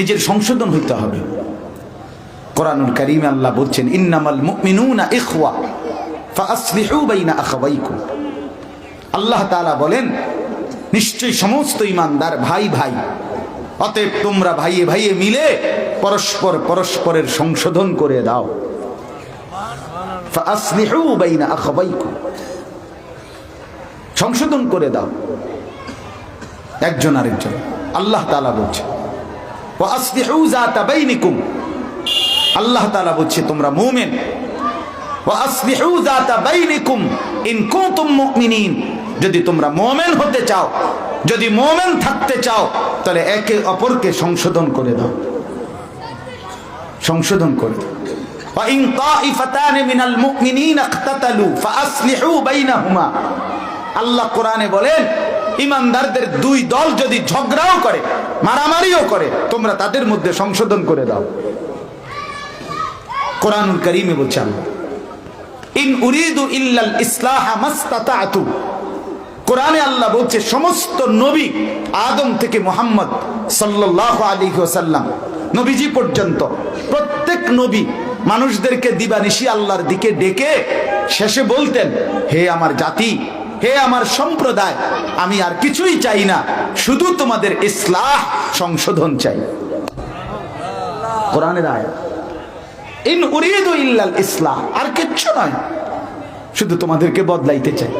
নিজের সংশোধন হইতে হবে। কোরআনুল করিমে আল্লাহ বলছেন, ইন্নামাল মুমিনুনা ইখওয়া ফাসলিহু বাইনা আখাওয়াইকুম। আল্লাহ তাআলা বলেন, নিশ্চয়ই সমস্ত ইমানদার ভাই ভাই, অতএব তোমরা ভাইয়ে ভাইয়ে মিলে পরস্পর পরস্পরের সংশোধন করে দাও। ফাসলিহু বাইনা আখাওয়াইকুম। সংশোধন করে দাও। একজন আরেকজন। আল্লাহ তাআলা বলছে ওয়াসলিহু যাতা বাইনিকুম আল্লাহ তাআলা বলছে তোমরা মুমিন ওয়াসলিহু যাতা বাইনিকুম ইন কুনতুম মুমিনিন যদি তোমরা মুমিন হতে চাও যদি মুমিন থাকতে চাও তাহলে একে অপরকে সংশোধন করে দাও সংশোধন করে দাও وإن طائفتان من المؤمنين اقتتلوا فأصلحوا بينهما আল্লাহ কোরআনে বলেন ইমানদারদের দুই দল যদি ঝগড়াও করে, মারামারিও করে, তোমরা তাদের মধ্যে সংশোধন করে দাও। কোরআনুল করিমে বলছে আল্লাহ কোরআনে সমস্ত নবী আদম থেকে মোহাম্মদ ওয়াসাল্লাম, নবীজি পর্যন্ত প্রত্যেক নবী মানুষদেরকে আল্লাহর দিকে ডেকে শেষে বলতেন, হে আমার জাতি হে আমার সম্প্রদায়, আমি আর কিছুই চাই না, শুধু তোমাদের ইসলাহ সংশোধন চাই। কোরআনের আয়াত, ইন উরিদু ইল্লাল ইসলাহ আর কিচ্ছু নয়, শুধু তোমাদেরকে বদলাইতে চাই।